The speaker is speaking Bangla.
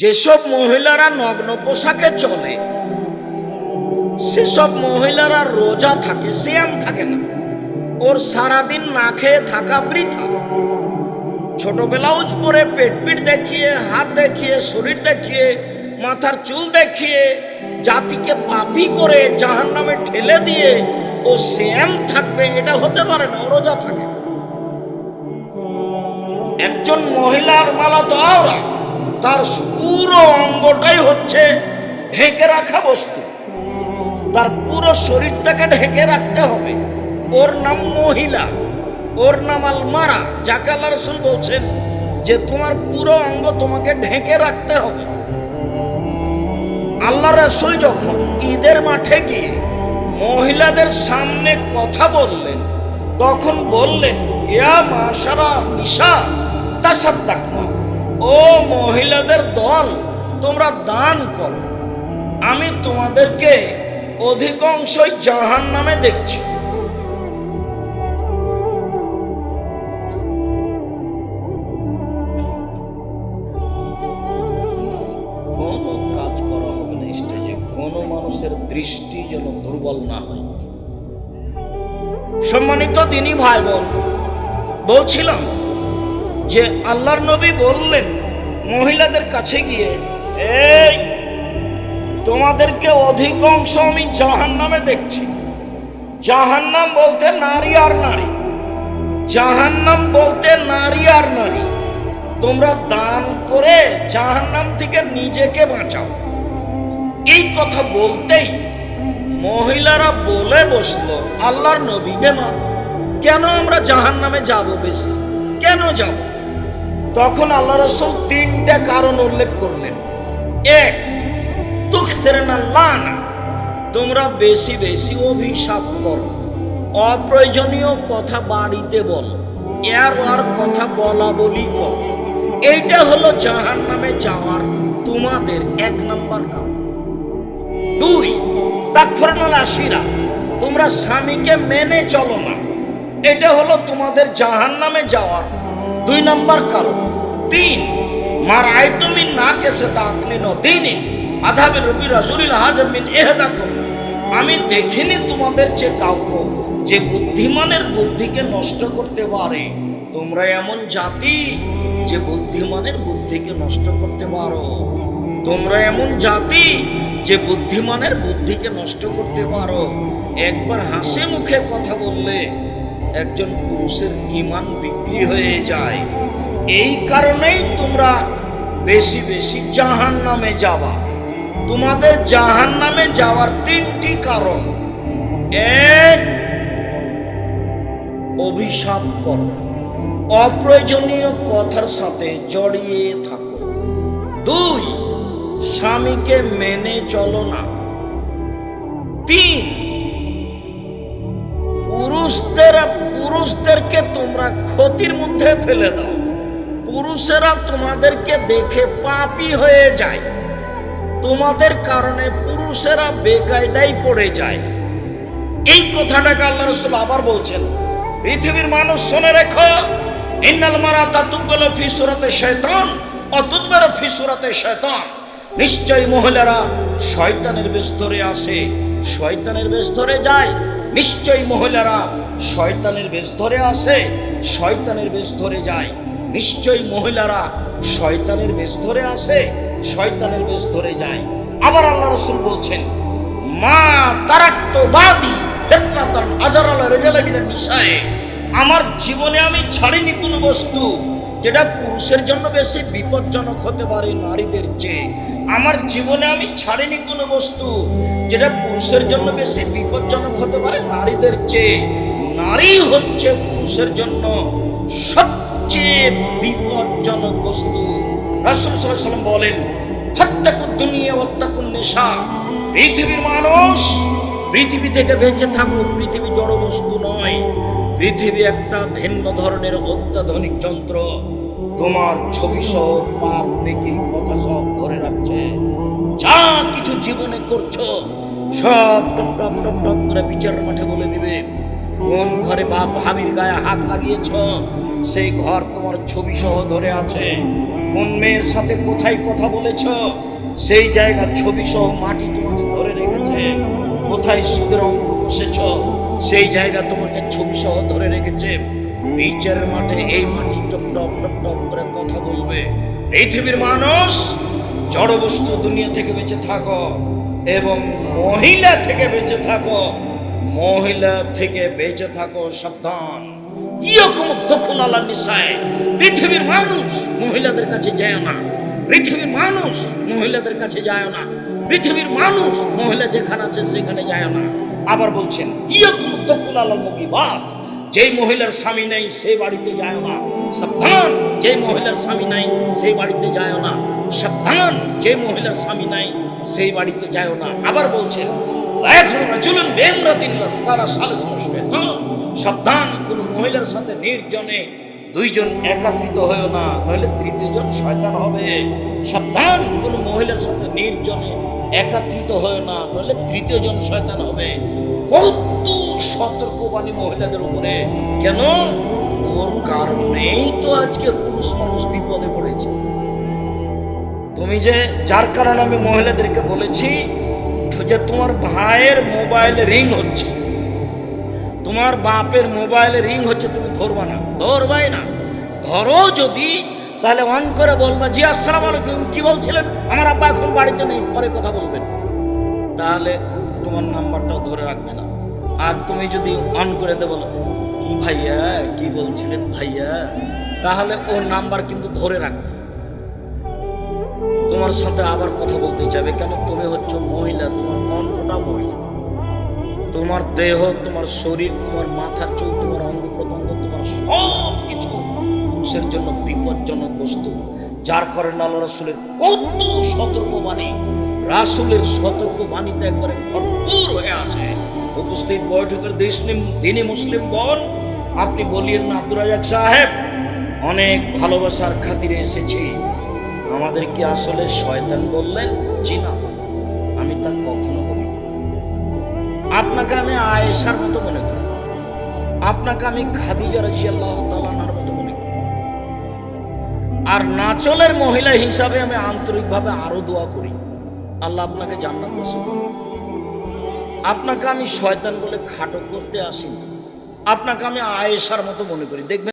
যেসব মহিলারা নগ্ন পোশাকে চলে, সেসব মহিলারা রোজা থাকে, সিয়াম থাকে না। ওর সারাদিন না খেয়ে থাকা বৃথা। ছোট ব্লাউজ পরে পেট পিট দেখিয়ে, হাত দেখিয়ে, শরীর দেখিয়ে, মাথার চুল দেখিয়ে, জাতিকে পাপি করে জাহান নামে ঠেলে দিয়ে ও শ্যাম থাকবে, এটা হতে পারে না রোজা থাকে। একজন মহিলার মালা তো আওরা। তার পুরো অঙ্গটাই হচ্ছে ঢেকে রাখা বস্তু। তার পুরো শরীরটাকে ঢেকে রাখতে হবে। ওর নাম মহিলা, ওর নাম আলমারা, যাকে আল্লাহ রসুল বলছেন যে তোমার পুরো অঙ্গ তোমাকে ঢেকে রাখতে হবে। আল্লাহ রসুল যখন ঈদের মাঠে গিয়ে মহিলাদের সামনে কথা বললেন, তখন বললেন, ইয়া মাশারা নিশা মহিলাদের দল, তোমরা দান করো। আমি তোমাদেরকে অধিকাংশই জাহান নামে দেখছি। কোনো কাজ করা হবে না স্টেজে, কোনো মানুষের দৃষ্টি যেন দুর্বল না হয়। সম্মানিত দিনী ভাই বোন, বলছিলাম যে আল্লাহর নবী বললেন মহিলাদের কাছে গিয়ে, এই, তোমাদেরকে অধিকাংশ আমি জাহান নামে দেখছি। জাহান্নাম বলতে নারী আর নারী। জাহান্নাম বলতে নারী আর নারী। তোমরা দান করে জাহান্নাম থেকে নিজেকে বাঁচাও। এই কথা বলতেই মহিলারা বলে বসল, আল্লাহর নবী বেমা কেন আমরা জাহান্নামে যাব বেশি? কেন যাব? তখন আল্লাহ রসুল তিনটা কারণ উল্লেখ করলেন। এক তুখতেরেন না তোমরা বেশি বেশি অভিশাপ করো। অপ্রয়োজনীয় কথা বাড়িতে বলো, এর ওর কথা বলা বলি করো। এইটা হলো জাহান নামে যাওয়ার তোমাদের এক নম্বর কারণ। দুই তাকফরনাল আশিরা, তোমরা স্বামীকে মেনে চলো না। এটা হলো তোমাদের জাহান নামে যাওয়ার দুই নম্বর কারণ। তিন, মার আয় তুমি না কেসে তাকলিন দিনে আধাবে রবি রাজুলিল হাজমিন এহদাকুম আমি দেখিনি তোমাদের চেয়ে কাউকে যে বুদ্ধিমানের বুদ্ধিকে নষ্ট করতে পারে। তোমরা এমন জাতি যে বুদ্ধিমানের বুদ্ধিকে নষ্ট করতে পারো। তোমরা এমন জাতি যে বুদ্ধিমানের বুদ্ধিকে নষ্ট করতে পারো। একবার হাসি মুখে কথা বললে একজন পুরুষের ইমান বিক্রি হয়ে যায়। এই কারণেই তোমরা বেশি বেশি জাহান নামে যাবা। তোমাদের জাহান নামে যাওয়ার তিনটি কারণ। এক, অভিশাপ করো। অপ্রয়োজনীয় কথার সাথে জড়িয়ে থাকো। দুই, স্বামীকে মেনে চলো না। তিন পুরুষদের পুরুষদেরকে তোমরা ক্ষতির মধ্যে ফেলে দাও। পুরুষেরা তোমাদেরকে দেখে পাপি হয়ে যায়। তোমাদের কারণে পুরুষেরা বেকায়দায় পড়ে যায়। এই কথাটাকে আল্লাহ রসুল আবার বলছেন, পৃথিবীর মানুষ শুনে রেখো, ইন্নাল মারা তাতুকল ফি সুরাতে শয়তান অতুদ্বার ফি সুরাতে শয়তান নিশ্চয় মহিলারা শয়তানের বেশ ধরে আসে, শয়তানের বেশ ধরে যায়। নিশ্চয় মহিলারা শয়তানের বেশ ধরে আসে, শয়তানের বেশ ধরে যায়। নিশ্চয়ই মহিলারা শয়তানের বেশ ধরে আসে, শয়তানের বেশ ধরে যায়। আবার আল্লাহ রসুল বলছেন, মা তারাক্ত বাদি ফেতনাতান আজারাল রেজালামিনের নিশায়ে আমার জীবনে আমি ছাড়িনি কোনো বস্তু যেটা পুরুষের জন্য বেশি বিপজ্জনক হতে পারে নারীদের চেয়ে। আমার জীবনে আমি ছাড়িনি কোনো বস্তু যেটা পুরুষের জন্য বেশি বিপজ্জনক হতে পারে নারীদের চেয়ে। নারী হচ্ছে পুরুষের জন্য সবচেয়ে বিপজ্জনক বস্তু। রাসূল সাল্লাম বলেন হত্যাকুদ দুনিয়া হত্যাকুন নেশা। পৃথিবীর মানুষ পৃথিবী থেকে বেঁচে থাকুক, পৃথিবী জড় বস্তু নয়। পৃথিবী একটা ভিন্ন ধরনের অত্যাধুনিক যন্ত্র। তোমার ছবি সহ পাপ, নেকি, কথা সব ধরে রাখছে। যা কিছু জীবনে করছ, সব টপ টপ টপ টপ করে বিচার মাঠে বলে দিবে। কোন ঘরে বাপ ভাবির গায়ে হাত লাগিয়েছ? সেই ঘর তোমার ছবি সহ ধরে আছে। কোন মেয়ের সাথে কোথায় কথা বলেছ? সেই জায়গা ছবি সহ মাটি তোমাকে ধরে রেখেছে। কোথায় সুদের অঙ্ক বসেছ সেই জায়গা তোমাকে ছবি সহ ধরে রেখেছে। বিচারের মাঠে এই মাটি টপ টপ টপ টপ করে কথা বলবে। পৃথিবীর মানুষ জড় বস্তু দুনিয়া থেকে বেঁচে থাকো এবং মহিলা থেকে বেঁচে থাকো। মহিলা থেকে বেঁচে থাকো, সাবধান। পৃথিবীর মানুষ মহিলাদের কাছে যায় না। পৃথিবীর মানুষ মহিলাদের কাছে যায় না। পৃথিবীর মানুষ মহিলা যেখানে আছে সেখানে যায় না। আবার বলছেন ইয়কম দখল আলা মুগিবাত যেই মহিলার স্বামী নেই সেই বাড়িতে যায় না। সাবধান যে মহিলার স্বামী নাই সেই বাড়িতে যায় না। সাবধান যে মহিলার স্বামী নাই সেই বাড়িতে যায় না। আবার বলছেন সাবধান, কোন মহিলার সাথে নির্জনে দুইজন একাত্রিত হয়েও না, নইলে তৃতীয় জন শয়তান হবে। সাবধান, কোন মহিলার সাথে নির্জনে একাত্রিত হয়ে না, নইলে তৃতীয় জন শয়তান হবে। কত সতর্কবাণী মহিলাদের উপরে। কেন? ওর কারণেই তো আজকে পুরুষ মানুষ বিপদে পড়েছে। তুমি যে যার কারণে আমি মহিলাদেরকে বলেছি যে তোমার ভাইয়ের মোবাইল রিং হচ্ছে। তোমার বাপের মোবাইলে রিং হচ্ছে, তুমি ধরবা না। ধরবাই না। ধরো যদি, তাহলে অন করে বলবা, জি, আসসালাম আলাইকুম, কি বলছিলেন? আমার আব্বা এখন বাড়িতে নেই, পরে কথা বলবেন। তাহলে তোমার নাম্বারটাও ধরে রাখবে না। আর তুমি যদি অন করে দে বলো, কি ভাইয়া, কি বলছিলেন ভাইয়া? তাহলে ও নাম্বার কিন্তু ধরে রাখবে। তোমার সাথে আবার কথা বলতে যাবে কেন? তুমি হচ্ছে মহিলা, তোমার কণ্ঠটা মহিলা। তোমার দেহ, তোমার শরীর, তোমার মাথার চুল, তোমার অঙ্গ প্রত্যঙ্গ, তোমার সব কিছু পুরুষের জন্য বিপজ্জনক বস্তু, যার কারণে আল্লাহ রাসুলের কত সতর্কবাণী, রাসুলের সতর্কবাণীতে একবারে ভরপুর হয়ে আছে। উপস্থিত বৈঠকের দেশনি দিনী মুসলিম বল আপনি বলিয়েন না, আব্দুর রাজাক সাহেব, অনেক ভালোবাসার খাতিরে এসেছি। আমাদের কি আসলে শয়তান বললেন, জি না, আমি তা কখনো বলি আপনাকে আমি আয়েশার মতো মনে করি। আপনাকে আমি খাদিজা রাজিয়াল্লাহ তালানার মতো মনে করি। আর নাচলের মহিলা হিসাবে আমি আন্তরিকভাবে আরও দোয়া করি। আল্লাহ আপনাকে জান্নাত পছন্দ আপনাকে আমি শয়তান বলে খাটো করতে আসি আপনাকে আমি আয়েশার মতো মনে করি। দেখবেন